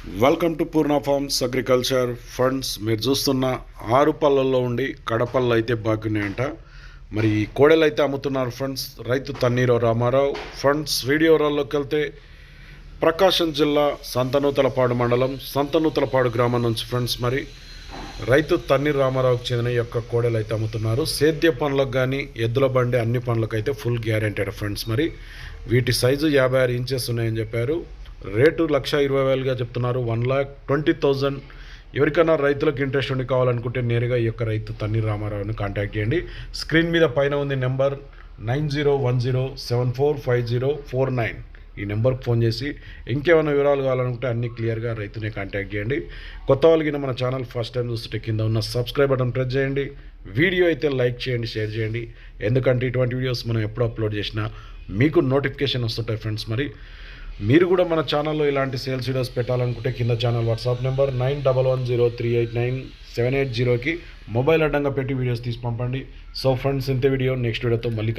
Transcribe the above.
Welcome to Purna farms agriculture funds మీరు చూస్తున్న ఆరు పళ్ళల్లో ఉండి కడపళ్ళు అయితే బాగున్నాయంట. మరి ఈ కోడెలు అయితే అమ్ముతున్నారు ఫ్రెండ్స్. రైతు తన్నీరు రామారావు. ఫండ్స్ వీడియోరాల్లోకి వెళ్తే ప్రకాశం జిల్లా సంతనూతలపాడు మండలం సంతనూతలపాడు గ్రామం నుంచి ఫ్రెండ్స్ మరి రైతు తన్నీర్ రామారావుకు చెందిన యొక్క కోడెలు అయితే అమ్ముతున్నారు. సేద్య పనులకు కానీ ఎద్దుల బండి అన్ని పనులకు అయితే ఫుల్ గ్యారెంటెడ్ ఫ్రెండ్స్ మరి. వీటి సైజు యాభై ఆరు ఇంచెస్ ఉన్నాయని చెప్పారు. రేటు లక్ష ఇరవై వేలుగా చెప్తున్నారు. One lakh twenty thousand. ఎవరికైనా రైతులకు ఇంట్రెస్ట్ ఉండి కావాలనుకుంటే నేరుగా ఈ యొక్క రైతు తన్నీర్ రామారావుని కాంటాక్ట్ చేయండి. స్క్రీన్ మీద పైన ఉంది number nine zero one zero seven four five zero four nine. ఈ నెంబర్కి ఫోన్ చేసి ఇంకేమైనా వివరాలు కావాలనుకుంటే అన్ని క్లియర్గా రైతునే కాంటాక్ట్ చేయండి. కొత్త వాళ్ళకి మన ఛానల్ ఫస్ట్ టైం చూస్తుంటే కింద ఉన్న సబ్స్క్రైబ్ బటన్ ప్రెస్ చేయండి. వీడియో అయితే లైక్ చేయండి షేర్ చేయండి. ఎందుకంటే ఇటువంటి వీడియోస్ మనం ఎప్పుడు అప్లోడ్ చేసినా మీకు నోటిఫికేషన్ వస్తుంటాయి ఫ్రెండ్స్ మరి. మీరు కూడా మన ఛానల్లో ఇలాంటి సేల్స్ వీడియోస్ పెట్టాలనుకుంటే కింద channel WhatsApp number nine double one zero three eight nine seven eight జీరోకి మొబైల్ అడ్డంగా పెట్టి వీడియోస్ తీసి పంపండి. సో ఫ్రెండ్స్ ఇంత వీడియో నెక్స్ట్ వీడియోతో మళ్ళీ కలుద్దాం.